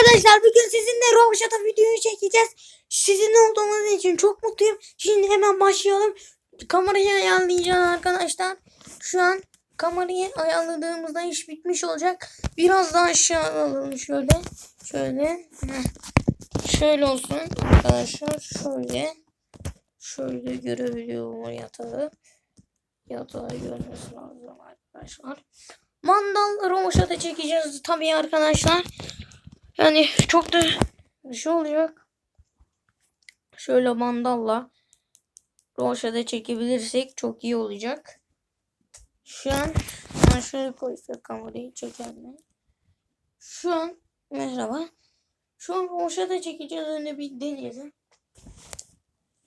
arkadaşlar bugün sizinle Rovaşata videoyu çekeceğiz. Sizin olduğunuz için çok mutluyum. Şimdi hemen başlayalım. Kamerayı ayarlayacağız arkadaşlar. Şu an kamerayı ayarladığımızda iş bitmiş olacak. Biraz daha aşağı alalım şöyle. Şöyle. Şöyle olsun arkadaşlar. Şöyle. Şöyle görebiliyorum yatağı. Yatağı görmesi lazım arkadaşlar. Mandal rovaşata çekeceğiz tabii arkadaşlar. Yani çok da bir şey olacak. Şöyle mandalla rovaşata çekebilirsek çok iyi olacak. Şu an ben şöyle koysak kamerayı çekelim. Şu an merhaba. Şu an rovaşata çekeceğiz önce bir deneyelim.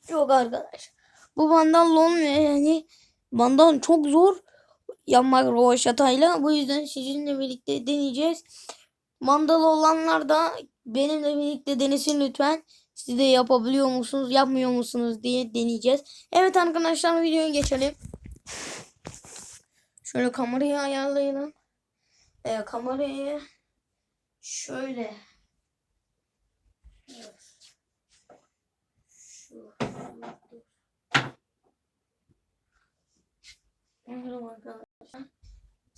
Yok arkadaş. Bu mandal olmuyor yani. Mandal çok zor yapmak rovaşatayla. Bu yüzden sizinle birlikte deneyeceğiz. Mandalı olanlar da benimle birlikte denesin lütfen. Siz de yapabiliyor musunuz, yapmıyor musunuz diye deneyeceğiz. Evet arkadaşlar videoya geçelim. Şöyle kamerayı ayarlayalım. Ee, kamerayı şöyle şu Merhaba arkadaşlar.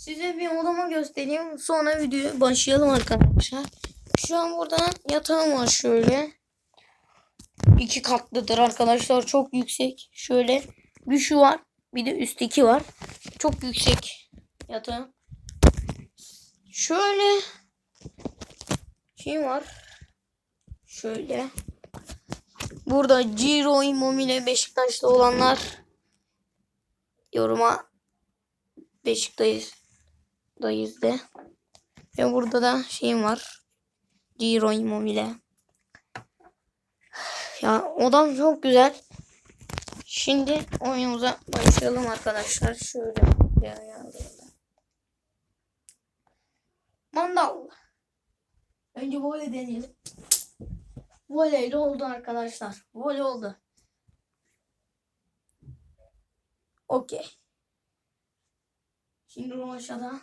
Size bir odamı göstereyim. Sonra videoya başlayalım arkadaşlar. Şu an burada yatağım var şöyle. İki katlıdır arkadaşlar. Çok yüksek. Şöyle bir şu var. Bir de üstteki var. Çok yüksek yatağım. Şöyle şey var. Şöyle. Burada Ciro Immobile Beşiktaş'ta olanlar yoruma Beşiktaş'tayız dayız de. Ve burada da şeyim var. Ciro Immobile. Ya odam çok güzel. Şimdi oyunumuza başlayalım arkadaşlar. Şöyle Mandal. Önce voley deneyelim. Voleyle oldu arkadaşlar. Voley oldu. Okey. Şimdi aşağıda.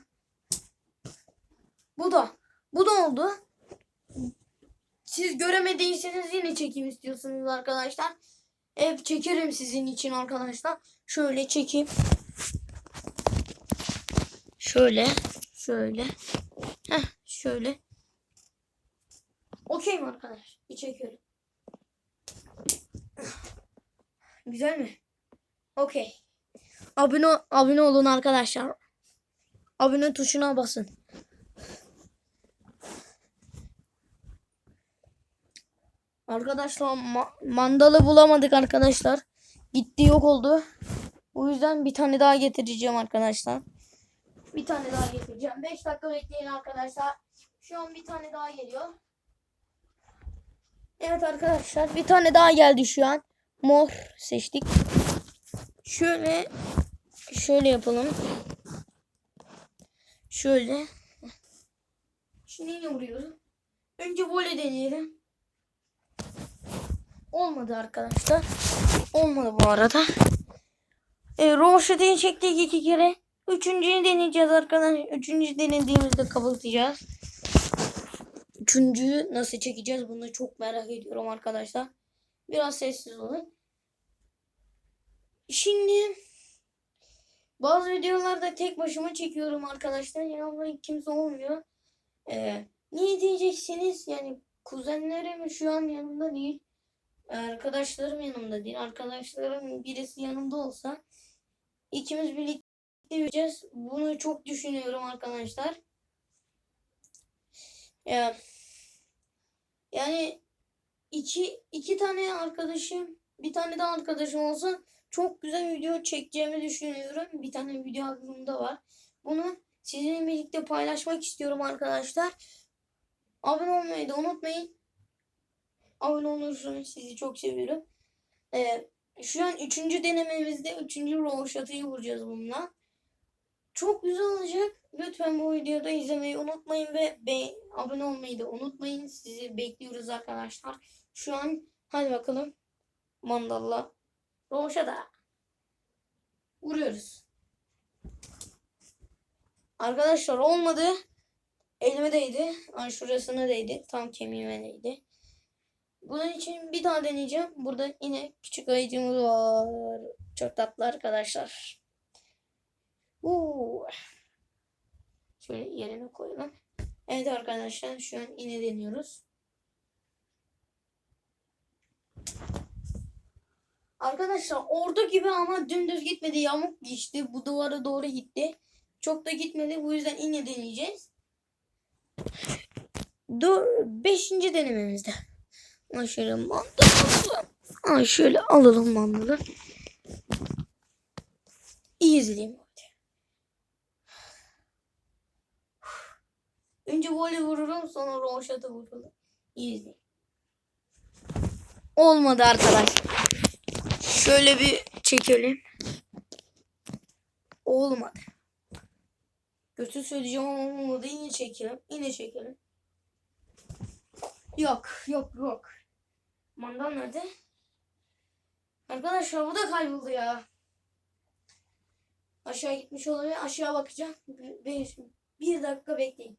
Bu da. Bu da oldu. Siz göremediyseniz yine çekim istiyorsunuz arkadaşlar. Hep çekerim sizin için arkadaşlar. Şöyle çekeyim. Şöyle. Şöyle. Heh, şöyle. Okey mi arkadaş? Bir çekiyorum. Güzel mi? Okey. Abone, abone olun arkadaşlar. Abone tuşuna basın. Arkadaşlar ma- mandalı bulamadık arkadaşlar. Gitti yok oldu. O yüzden bir tane daha getireceğim arkadaşlar. Bir tane daha getireceğim. 5 dakika bekleyin arkadaşlar. Şu an bir tane daha geliyor. Evet arkadaşlar bir tane daha geldi şu an. Mor seçtik. Şöyle şöyle yapalım. Şöyle. Şimdi yine vuruyoruz. Önce voley deneyelim. Olmadı arkadaşlar. Olmadı bu arada. E, Roşet'in çektik iki kere. Üçüncüyü deneyeceğiz arkadaşlar. Üçüncü denediğimizde kapatacağız. Üçüncüyü nasıl çekeceğiz bunu çok merak ediyorum arkadaşlar. Biraz sessiz olun. Şimdi bazı videolarda tek başıma çekiyorum arkadaşlar. Yanımda kimse olmuyor. Ee, niye diyeceksiniz? Yani kuzenlerim şu an yanımda değil. Arkadaşlarım yanımda değil. Arkadaşlarım birisi yanımda olsa ikimiz birlikte yürüyeceğiz. Bunu çok düşünüyorum arkadaşlar. Ya, yani iki, iki tane arkadaşım bir tane daha arkadaşım olsa çok güzel video çekeceğimi düşünüyorum. Bir tane video aklımda var. Bunu sizinle birlikte paylaşmak istiyorum arkadaşlar. Abone olmayı da unutmayın. Abone olursunuz. Sizi çok seviyorum. Ee, şu an üçüncü denememizde üçüncü roşatayı vuracağız bununla. Çok güzel olacak. Lütfen bu videoda izlemeyi unutmayın ve be abone olmayı da unutmayın. Sizi bekliyoruz arkadaşlar. Şu an hadi bakalım. Mandalla roşata. Vuruyoruz. Arkadaşlar olmadı. elime değdi. Ay şurasına değdi. Tam kemiğime değdi. Bunun için bir daha deneyeceğim. Burada yine küçük ayıcımız var. Çok tatlı arkadaşlar. Uuu. Şöyle yerine koyalım. Evet arkadaşlar şu an yine deniyoruz. Arkadaşlar ordu gibi ama dümdüz gitmedi. Yamuk geçti. Bu duvara doğru gitti. Çok da gitmedi. Bu yüzden yine deneyeceğiz. Dur, beşinci denememizde. Şöyle mandalı alalım. Ay şöyle alalım mandalı. İyi izleyeyim. Önce voley vururum sonra roşata vururum. İyi izleyin. Olmadı arkadaşlar. Şöyle bir çekelim. Olmadı. Kötü söyleyeceğim ama olmadı. Yine çekelim. Yine çekelim. Yok. Yok yok. Mandal nerede? Arkadaşlar bu da kayboldu ya. Aşağı gitmiş olabilir. Aşağı bakacağım. Bir, bir dakika bekleyin.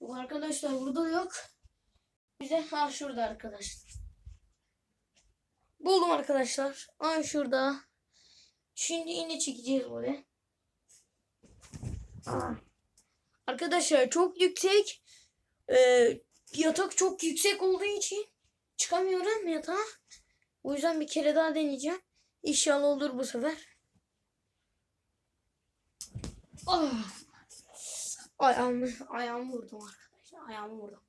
Arkadaşlar burada yok. Bize ha şurada arkadaşlar. Buldum arkadaşlar. Ay şurada. Şimdi yine çekeceğiz böyle. Arkadaşlar çok yüksek. Ee, yatak çok yüksek olduğu için çıkamıyorum yatağa. O yüzden bir kere daha deneyeceğim. İnşallah olur bu sefer. Ah. Ayağımı, ayağımı vurdum arkadaşlar. Ayağımı vurdum.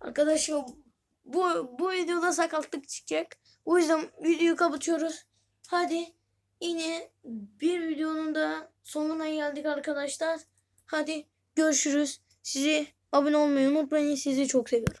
Arkadaşlar bu, bu videoda sakatlık çıkacak. O yüzden videoyu kapatıyoruz. Hadi yine bir videonun da sonuna geldik arkadaşlar. Hadi görüşürüz. Sizi abone olmayı unutmayın. Sizi çok seviyorum.